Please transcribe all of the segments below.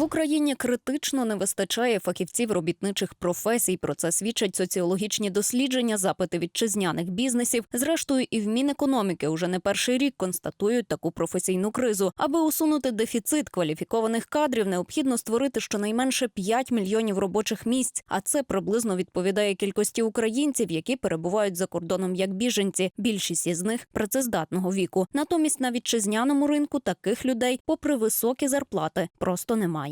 В Україні критично не вистачає фахівців робітничих професій. Про це свідчать соціологічні дослідження, запити вітчизняних бізнесів. Зрештою, і в Мінекономіки уже не перший рік констатують таку професійну кризу. Аби усунути дефіцит кваліфікованих кадрів, необхідно створити щонайменше 5 мільйонів робочих місць. А це приблизно відповідає кількості українців, які перебувають за кордоном як біженці. Більшість із них працездатного віку. Натомість на вітчизняному ринку таких людей, попри високі зарплати, просто немає.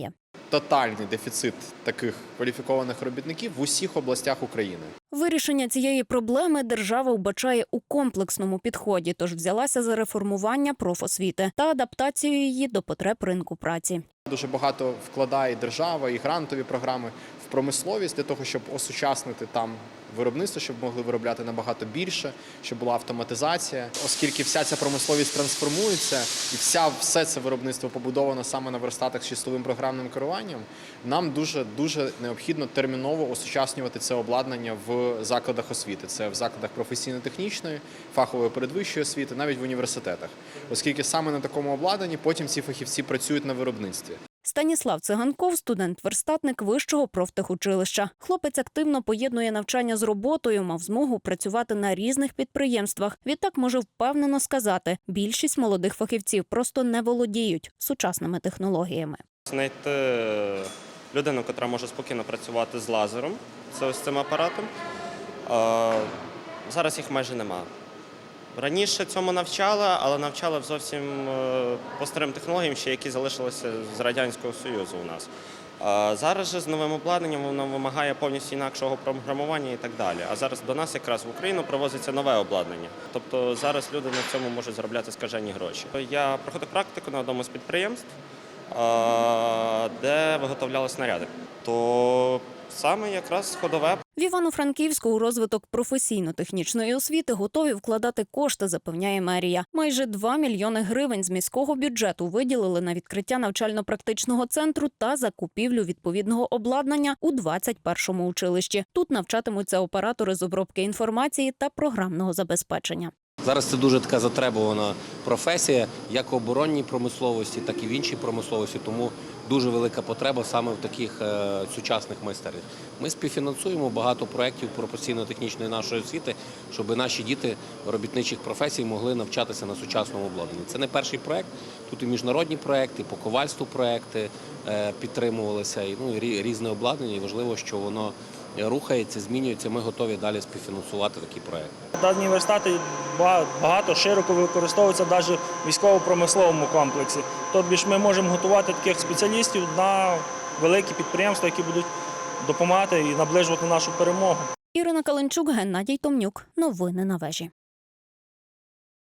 Тотальний дефіцит таких кваліфікованих робітників в усіх областях України. Вирішення цієї проблеми держава вбачає у комплексному підході, тож взялася за реформування профосвіти та адаптацію її до потреб ринку праці. Дуже багато вкладає держава і грантові програми в промисловість для того, щоб осучаснити там виробництво, щоб могли виробляти набагато більше, щоб була автоматизація, оскільки вся ця промисловість трансформується і вся все це виробництво побудовано саме на верстатах з числовим програмним керуванням. Нам дуже дуже необхідно терміново осучаснювати це обладнання в закладах освіти. Це в закладах професійно-технічної, фахової передвищої освіти, навіть в університетах, оскільки саме на такому обладнанні потім ці фахівці працюють на виробництві. Станіслав Циганков, студент-верстатник вищого профтехучилища. Хлопець активно поєднує навчання з роботою, мав змогу працювати на різних підприємствах. Відтак може впевнено сказати, більшість молодих фахівців просто не володіють сучасними технологіями. Знайти людину, яка може спокійно працювати з лазером, це ось цим апаратом. Е, Зараз їх майже нема. Раніше цьому навчали, але навчали зовсім е, по старим технологіям, ще які залишилися з Радянського Союзу у нас. А зараз же з новим обладнанням воно вимагає повністю інакшого програмування і так далі. А зараз до нас якраз в Україну привозиться нове обладнання. Тобто зараз люди на цьому можуть заробляти скажені гроші. Я проходив практику на одному з підприємств, де виготовляли снаряди. То саме якраз ходове В Івано-Франківську у розвиток професійно-технічної освіти готові вкладати кошти, запевняє мерія. Майже 2 мільйони гривень з міського бюджету виділили на відкриття навчально-практичного центру та закупівлю відповідного обладнання у 21-му училищі. Тут навчатимуться оператори з обробки інформації та програмного забезпечення. Зараз це дуже така затребувана професія, як в оборонній промисловості, так і в іншій промисловості. Тому дуже велика потреба саме в таких е, сучасних майстернях. Ми співфінансуємо багато проєктів професійно-технічної нашої освіти, щоб наші діти робітничих професій могли навчатися на сучасному обладнанні. Це не перший проєкт. Тут і міжнародні проєкти, по ковальству проєкти е, підтримувалися, ну і різне обладнання. І важливо, що воно рухається, змінюється. Ми готові далі співфінансувати такі проекти. Дані верстати багато широко використовуються навіть в військово-промисловому комплексі. Тобто ж ми можемо готувати таких спеціалістів на великі підприємства, які будуть допомагати і наближувати нашу перемогу. Ірина Каленчук, Геннадій Томнюк. Новини на вежі.